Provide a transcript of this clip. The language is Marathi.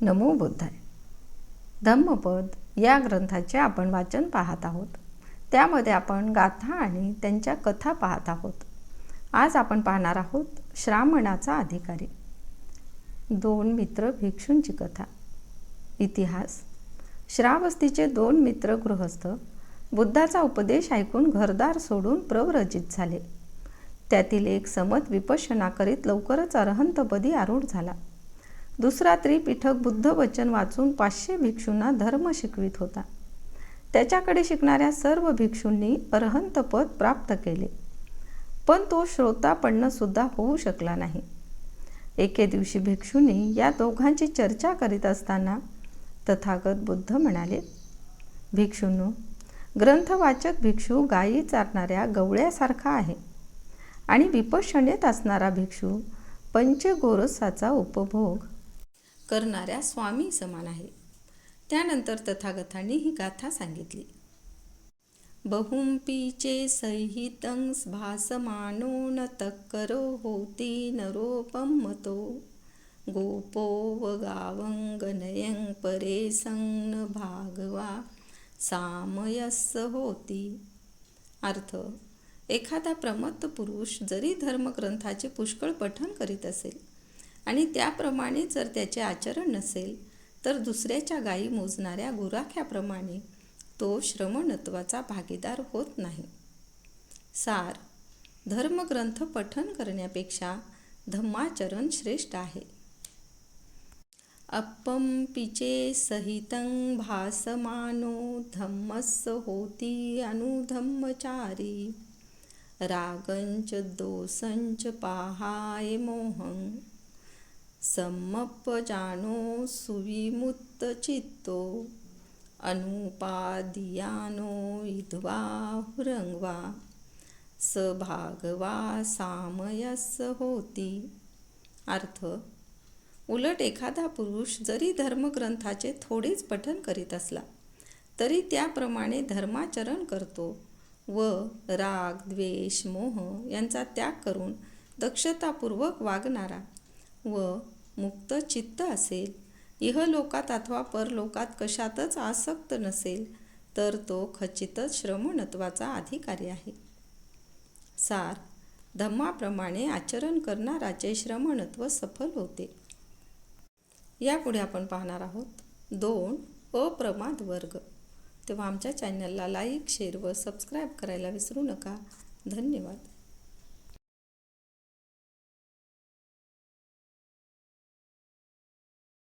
नमो बुद्धाय. धम्मपद या ग्रंथाचे आपण वाचन पाहत आहोत. त्यामध्ये आपण गाथा आणि त्यांच्या कथा पाहत आहोत. आज आपण पाहणार आहोत श्रामणाचा अधिकारी. दोन मित्र भिक्षूंची कथा. इतिहास. श्रावस्तीचे दोन मित्र गृहस्थ बुद्धाचा उपदेश ऐकून घरदार सोडून प्रव्रजित झाले. त्यातील एक समत विपश्यना करीत लवकरच अरहंतपदी आरूढ झाला. दुसरा त्रिपिठक बुद्ध वचन वाचून पाचशे भिक्षूंना धर्म शिकवित होता. त्याच्याकडे शिकणाऱ्या सर्व भिक्षूंनी अरहंत पद प्राप्त केले. पण तो श्रोतापन्न सुद्धा होऊ शकला नाही. एके दिवशी भिक्षूंनी या दोघांची चर्चा करीत असताना तथागत बुद्ध म्हणाले भिक्षूंनो ग्रंथवाचक भिक्षू गायी चारणाऱ्या गवळ्यासारखा आहे आणि विपश्यनेत असणारा भिक्षू पंचगोरसाचा उपभोग करणाऱ्या स्वामी समान आहे. त्यानंतर तथागतांनी ही गाथा सांगितली. बहुंपीचे सहितं भासमानो न तक्करो होती नरोपमतो गोपो वगावंगनयं परे संग भागवा सामयस होती. अर्थ एखादा प्रमत्त पुरुष जरी धर्मग्रंथाचे पुष्कळ पठन करीत असेल आणि त्याप्रमाणे जर त्याचे आचरण नसेल तर दुसऱ्याच्या गायी मोजणाऱ्या गुराख्याप्रमाणे तो श्रमणत्वाचा भागीदार होत नाही. सार धर्मग्रंथ पठन करण्यापेक्षा धम्माचरण श्रेष्ठ आहे. अप्पम पिचे सहितं भासमानो धम्मस्स होती अनुधम्मचारी. रागंच दोसंच पाहाय मोहं समप्प जानो सुविमुत्त चित्तो अनुपादियानो इद्वा हुरंगवा भागवा सामयस होती। अर्थ उलट एखादा पुरुष जरी धर्मग्रंथाचे थोडेच पठन करीत असला तरी त्याप्रमाणे धर्माचरण करतो व राग द्वेष मोह यांचा त्याग करून दक्षतापूर्वक वागणारा व मुक्त चित्त असेल इहलोकात अथवा परलोकात कशातच आसक्त नसेल तर तो खचितच श्रमणत्वाचा अधिकारी आहे. सार धम्माप्रमाणे आचरण करणाराचे श्रमणत्व सफल होते. यापुढे आपण पाहणार आहोत दोन अप्रमाद वर्ग. तेव्हा आमच्या चॅनलला लाईक शेअर व सबस्क्राईब करायला विसरू नका. धन्यवाद.